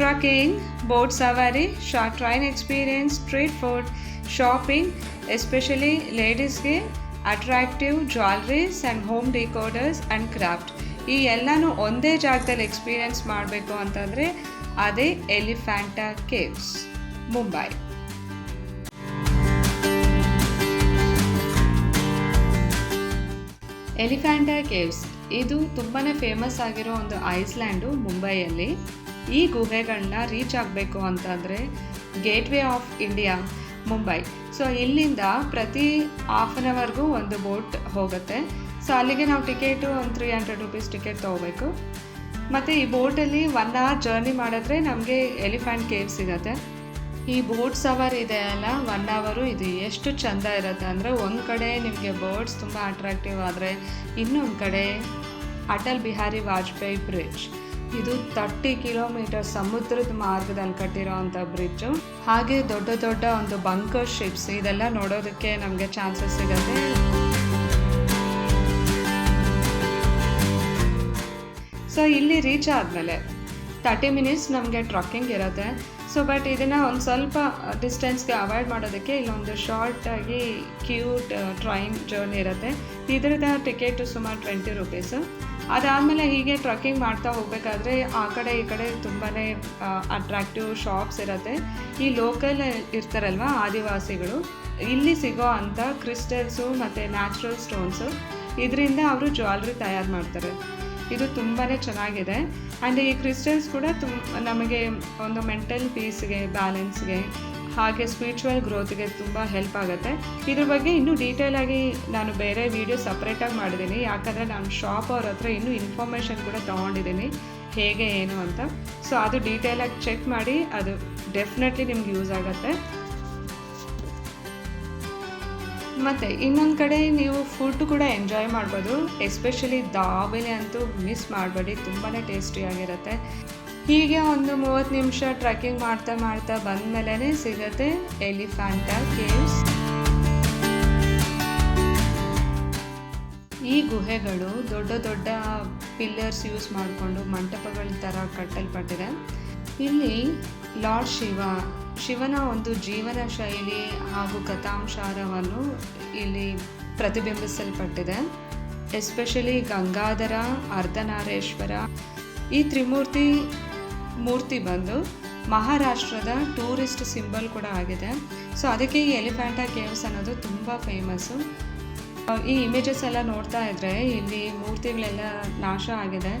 Trekking boat ಸವಾರಿ short train experience street food shopping especially ಲೇಡೀಸ್ಗೆ attractive jewelleries and home decors and craft ಈ ಎಲ್ಲನೂ ಒಂದೇ ಜಾಗದಲ್ಲಿ experience ಮಾಡಬೇಕು ಅಂತಂದರೆ ಅದೇ ಎಲಿಫ್ಯಾಂಟಾ ಕೇವ್ಸ್ ಮುಂಬೈ ಎಲಿಫ್ಯಾಂಟಾ ಕೇವ್ಸ್ ಇದು ತುಂಬಾ ಫೇಮಸ್ ಆಗಿರೋ ಒಂದು ಐಸ್ಲ್ಯಾಂಡು ಮುಂಬೈಯಲ್ಲಿ ಈ ಗುಹೆಗಳನ್ನ ರೀಚ್ ಆಗಬೇಕು ಅಂತಂದರೆ gateway of India Mumbai so ಇಲ್ಲಿಂದ ಪ್ರತಿ ಹಾಫ್ ಆನ್ ಅವರ್ಗೂ ಒಂದು ಬೋಟ್ ಹೋಗುತ್ತೆ. ಸೊ ಅಲ್ಲಿಗೆ ನಾವು ಟಿಕೆಟು ಒಂದು ತ್ರೀ ಹಂಡ್ರೆಡ್ ರುಪೀಸ್ ಟಿಕೆಟ್ ತೊಗೋಬೇಕು. ಮತ್ತು ಈ ಬೋಟಲ್ಲಿ ಒನ್ ಅವರ್ ಜರ್ನಿ ಮಾಡಿದ್ರೆ ನಮಗೆ ಎಲಿಫೆಂಟ್ ಕೇವ್ ಸಿಗುತ್ತೆ. ಈ ಬೋಟ್ ಸವರ್ ಇದೆ ಅಲ್ಲ ಒನ್ ಅವರು ಇದು. ಎಷ್ಟು ಚಂದ ಇರುತ್ತೆ ಅಂದರೆ ಒಂದು ಕಡೆ ನಿಮಗೆ ಬರ್ಡ್ಸ್ ತುಂಬ ಅಟ್ರಾಕ್ಟಿವ್ ಆದರೆ ಇನ್ನೊಂದು ಕಡೆ ಅಟಲ್ ಬಿಹಾರಿ ವಾಜಪೇಯಿ ಬ್ರಿಡ್ಜ್ ಇದು ತರ್ಟಿ ಕಿಲೋಮೀಟರ್ ಸಮುದ್ರದ ಮಾರ್ಗದಲ್ಲಿ ಕಟ್ಟಿರೋ ಅಂಥ ಬ್ರಿಡ್ಜು ಹಾಗೆ ದೊಡ್ಡ ದೊಡ್ಡ ಒಂದು ಬಂಕರ್ ಶಿಪ್ಸ್ ಇದೆಲ್ಲ ನೋಡೋದಕ್ಕೆ ನಮಗೆ ಚಾನ್ಸಸ್ ಸಿಗುತ್ತೆ. ಸೊ ಇಲ್ಲಿ ರೀಚ್ ಆದಮೇಲೆ ತರ್ಟಿ ಮಿನಿಟ್ಸ್ ನಮಗೆ ಟ್ರಕ್ಕಿಂಗ್ ಇರುತ್ತೆ. ಸೊ ಬಟ್ ಇದನ್ನು ಒಂದು ಸ್ವಲ್ಪ ಡಿಸ್ಟೆನ್ಸ್ಗೆ ಅವಾಯ್ಡ್ ಮಾಡೋದಕ್ಕೆ ಇಲ್ಲೊಂದು ಶಾರ್ಟಾಗಿ ಕ್ಯೂಟ್ ಟ್ರೈನ್ ಜರ್ನಿ ಇರುತ್ತೆ. ಇದರದ ಟಿಕೆಟು ಸುಮಾರು ಟ್ವೆಂಟಿ ರುಪೀಸು ಅದಾದಮೇಲೆ ಹೀಗೆ ಟ್ರಕ್ಕಿಂಗ್ ಮಾಡ್ತಾ ಹೋಗಬೇಕಾದ್ರೆ ಆ ಕಡೆ ಈ ಕಡೆ ತುಂಬಾ ಅಟ್ರಾಕ್ಟಿವ್ ಶಾಪ್ಸ್ ಇರುತ್ತೆ. ಈ ಲೋಕಲ್ ಇರ್ತಾರಲ್ವ ಆದಿವಾಸಿಗಳು, ಇಲ್ಲಿ ಸಿಗೋ ಅಂಥ ಕ್ರಿಸ್ಟಲ್ಸು ಮತ್ತು ನ್ಯಾಚುರಲ್ ಸ್ಟೋನ್ಸು ಇದರಿಂದ ಅವರು ಜ್ಯುವೆಲ್ರಿ ತಯಾರು ಮಾಡ್ತಾರೆ. ಇದು ತುಂಬಾ ಚೆನ್ನಾಗಿದೆ. ಆ್ಯಂಡ್ ಈ ಕ್ರಿಸ್ಟಲ್ಸ್ ಕೂಡ ತುಂಬ ನಮಗೆ ಒಂದು ಮೆಂಟಲ್ ಪೀಸ್ಗೆ ಬ್ಯಾಲೆನ್ಸ್ಗೆ ಹಾಗೆ ಸ್ಪಿರಿಚುವಲ್ ಗ್ರೋತ್ಗೆ ತುಂಬ ಹೆಲ್ಪ್ ಆಗುತ್ತೆ. ಇದ್ರ ಬಗ್ಗೆ ಇನ್ನೂ ಆಗಿ ನಾನು ಬೇರೆ ವೀಡಿಯೋ ಸಪ್ರೇಟಾಗಿ ಮಾಡಿದ್ದೀನಿ ಯಾಕಂದರೆ ನಾನು ಶಾಪ್ ಅವ್ರ ಹತ್ರ ಇನ್ನೂ ಇನ್ಫಾರ್ಮೇಷನ್ ಕೂಡ ತೊಗೊಂಡಿದ್ದೀನಿ ಹೇಗೆ, ಏನು ಅಂತ. ಸೊ ಅದು ಡೀಟೇಲಾಗಿ ಚೆಕ್ ಮಾಡಿ ಅದು ಡೆಫಿನೆಟ್ಲಿ ನಿಮ್ಗೆ ಯೂಸ್ ಆಗುತ್ತೆ. ಮತ್ತು ಇನ್ನೊಂದು ಕಡೆ ನೀವು ಫುಡ್ ಕೂಡ ಎಂಜಾಯ್ ಮಾಡ್ಬೋದು. ಎಸ್ಪೆಷಲಿ ದಾಬೆಲೆ ಅಂತೂ ಮಿಸ್ ಮಾಡಬೇಡಿ. ತುಂಬಾ ಟೇಸ್ಟಿಯಾಗಿರುತ್ತೆ ಹೀಗೆ ಒಂದು ಮೂವತ್ತು ನಿಮಿಷ ಟ್ರೆಕ್ಕಿಂಗ್ ಮಾಡ್ತಾ ಮಾಡ್ತಾ ಬಂದಮೇಲೆ ಸಿಗುತ್ತೆ ಎಲಿಫ್ಯಾಂಟಾ ಕೇವ್ಸ್. ಈ ಗುಹೆಗಳು ದೊಡ್ಡ ದೊಡ್ಡ ಪಿಲ್ಲರ್ಸ್ ಯೂಸ್ ಮಾಡಿಕೊಂಡು ಮಂಟಪಗಳ ಥರ ಕಟ್ಟಲ್ಪಟ್ಟಿದೆ. ಇಲ್ಲಿ ಲಾರ್ಡ್ ಶಿವ, ಶಿವನ ಒಂದು ಜೀವನ ಶೈಲಿ ಹಾಗೂ ಕಥಾಂಶಾರವನ್ನು ಇಲ್ಲಿ ಪ್ರತಿಬಿಂಬಿಸಲ್ಪಟ್ಟಿದೆ. ಎಸ್ಪೆಷಲಿ ಗಂಗಾಧರ, ಅರ್ಧನಾರೇಶ್ವರ ಈ ತ್ರಿಮೂರ್ತಿ ಮೂರ್ತಿ ಬಂದು ಮಹಾರಾಷ್ಟ್ರದ ಟೂರಿಸ್ಟ್ ಸಿಂಬಲ್ ಕೂಡ ಆಗಿದೆ. ಸೊ ಅದಕ್ಕೆ ಈ ಎಲಿಫ್ಯಾಂಟಾ ಕೇವ್ಸ್ ಅನ್ನೋದು ತುಂಬ ಫೇಮಸ್ಸು ಈ ಇಮೇಜಸ್ ಎಲ್ಲ ನೋಡ್ತಾ ಇದ್ದರೆ ಇಲ್ಲಿ ಮೂರ್ತಿಗಳೆಲ್ಲ ನಾಶ ಆಗಿದೆ.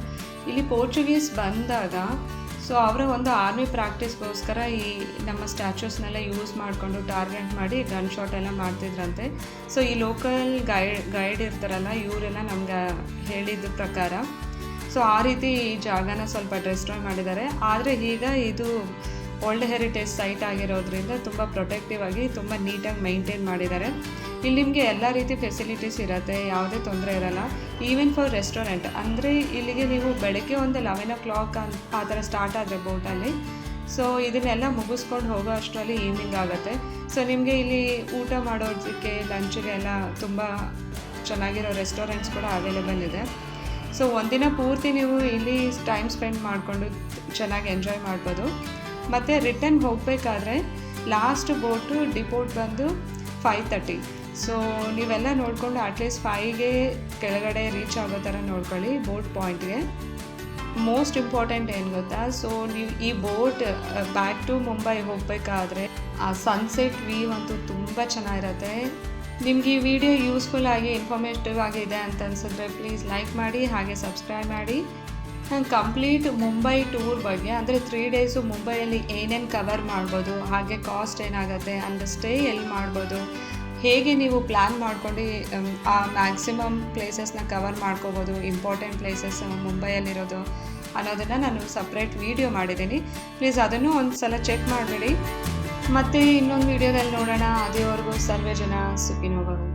ಇಲ್ಲಿ ಪೋರ್ಚುಗೀಸ್ ಬಂದಾಗ ಸೊ ಅವರ ಒಂದು ಆರ್ಮಿ ಪ್ರಾಕ್ಟೀಸ್ಗೋಸ್ಕರ ಈ ನಮ್ಮ ಸ್ಟ್ಯಾಚ್ಯೂಸ್ನೆಲ್ಲ ಯೂಸ್ ಮಾಡಿಕೊಂಡು ಟಾರ್ಗೆಟ್ ಮಾಡಿ ಗನ್ ಶಾಟ್ ಎಲ್ಲ ಮಾಡ್ತಿದ್ರಂತೆ. ಸೊ ಈ ಲೋಕಲ್ ಗೈಡ್ ಗೈಡ್ ಇರ್ತಾರಲ್ಲ, ಇವರೆಲ್ಲ ನಮ್ಗೆ ಹೇಳಿದ ಪ್ರಕಾರ. ಸೊ ಆ ರೀತಿ ಈ ಜಾಗನ ಸ್ವಲ್ಪ ಡಿಸ್ಟ್ರಾಯ್ ಮಾಡಿದ್ದಾರೆ. ಆದರೆ ಈಗ ಇದು ಓಲ್ಡ್ ಹೆರಿಟೇಜ್ ಸೈಟ್ ಆಗಿರೋದ್ರಿಂದ ತುಂಬ ಪ್ರೊಟೆಕ್ಟಿವ್ ಆಗಿ ತುಂಬ ನೀಟಾಗಿ ಮೈಂಟೈನ್ ಮಾಡಿದ್ದಾರೆ. ಇಲ್ಲಿ ನಿಮಗೆ ಎಲ್ಲ ರೀತಿ ಫೆಸಿಲಿಟೀಸ್ ಇರುತ್ತೆ, ಯಾವುದೇ ತೊಂದರೆ ಇರಲ್ಲ. ಈವನ್ ಫಾರ್ ರೆಸ್ಟೋರೆಂಟ್ ಅಂದರೆ ಇಲ್ಲಿಗೆ ನೀವು ಬೆಳಗ್ಗೆ ಒಂದು ಲೆವೆನ್ ಓ ಕ್ಲಾಕ್ ಅಂತ ಆ ಥರ ಸ್ಟಾರ್ಟ್ ಆದರೆ ಬೋಟಲ್ಲಿ ಸೊ ಇದನ್ನೆಲ್ಲ ಮುಗಿಸ್ಕೊಂಡು ಹೋಗೋ ಅಷ್ಟರಲ್ಲಿ ಈವ್ನಿಂಗ್ ಆಗುತ್ತೆ. ಸೊ ನಿಮಗೆ ಇಲ್ಲಿ ಊಟ ಮಾಡೋದಕ್ಕೆ ಲಂಚ್ಗೆ ಎಲ್ಲ ತುಂಬ ಚೆನ್ನಾಗಿರೋ ರೆಸ್ಟೋರೆಂಟ್ಸ್ ಕೂಡ ಅವೈಲೇಬಲ್ ಇದೆ. ಸೊ ಒಂದಿನ ಪೂರ್ತಿ ನೀವು ಇಲ್ಲಿ ಟೈಮ್ ಸ್ಪೆಂಡ್ ಮಾಡಿಕೊಂಡು ಚೆನ್ನಾಗಿ ಎಂಜಾಯ್ ಮಾಡ್ಬೋದು. ಮತ್ತು ರಿಟರ್ನ್ ಹೋಗಬೇಕಾದ್ರೆ ಲಾಸ್ಟ್ ಬೋಟು ಡಿಪೋರ್ಟ್ ಬಂದು ಫೈವ್ ತರ್ಟಿ ಸೊ ನೀವೆಲ್ಲ ನೋಡಿಕೊಂಡು ಅಟ್ಲೀಸ್ಟ್ ಫೈವ್ಗೆ ಕೆಳಗಡೆ ರೀಚ್ ಆಗೋ ಥರ ನೋಡ್ಕೊಳ್ಳಿ ಬೋಟ್ ಪಾಯಿಂಟ್ಗೆ ಮೋಸ್ಟ್ ಇಂಪಾರ್ಟೆಂಟ್ ಏನು ಗೊತ್ತಾ? ಸೊ ನೀವು ಈ ಬೋಟ್ ಬ್ಯಾಕ್ ಟು ಮುಂಬೈ ಹೋಗಬೇಕಾದ್ರೆ ಆ ಸನ್ಸೆಟ್ ವ್ಯೂ ಅಂತೂ ತುಂಬ ಚೆನ್ನಾಗಿರುತ್ತೆ. ನಿಮ್ಗೆ ಈ ವಿಡಿಯೋ ಯೂಸ್ಫುಲ್ ಆಗಿ ಇನ್ಫಾರ್ಮೇಟಿವ್ ಆಗಿದೆ ಅಂತ ಅನ್ಸಿದ್ರೆ ಪ್ಲೀಸ್ ಲೈಕ್ ಮಾಡಿ, ಹಾಗೆ ಸಬ್ಸ್ಕ್ರೈಬ್ ಮಾಡಿ. ನಾನು ಕಂಪ್ಲೀಟ್ ಮುಂಬೈ ಟೂರ್ ಬಗ್ಗೆ, ಅಂದರೆ ತ್ರೀ ಡೇಸು ಮುಂಬೈಯಲ್ಲಿ ಏನೇನು ಕವರ್ ಮಾಡ್ಬೋದು, ಹಾಗೆ ಕಾಸ್ಟ್ ಏನಾಗುತ್ತೆ ಅಂದರೆ ಸ್ಟೇ ಎಲ್ಲಿ ಮಾಡ್ಬೋದು, ಹೇಗೆ ನೀವು ಪ್ಲ್ಯಾನ್ ಮಾಡ್ಕೊಂಡು ಆ ಮ್ಯಾಕ್ಸಿಮಮ್ ಪ್ಲೇಸಸ್ನ ಕವರ್ ಮಾಡ್ಕೋಬೋದು ಇಂಪಾರ್ಟೆಂಟ್ ಪ್ಲೇಸಸ್ ಮುಂಬೈಯಲ್ಲಿರೋದು ಅನ್ನೋದನ್ನು ನಾನು ಸಪ್ರೇಟ್ ವೀಡಿಯೋ ಮಾಡಿದ್ದೀನಿ. ಪ್ಲೀಸ್ ಅದನ್ನು ಒಂದು ಸಲ ಚೆಕ್ ಮಾಡಿಬಿಡಿ. ಮತ್ತೆ ಇನ್ನೊಂದು ವಿಡಿಯೋದಲ್ಲಿ ನೋಡೋಣ. ಅದೇವರೆಗೂ ಸರ್ವೇ ಜನ ಸುಖಿನೋಗೋದು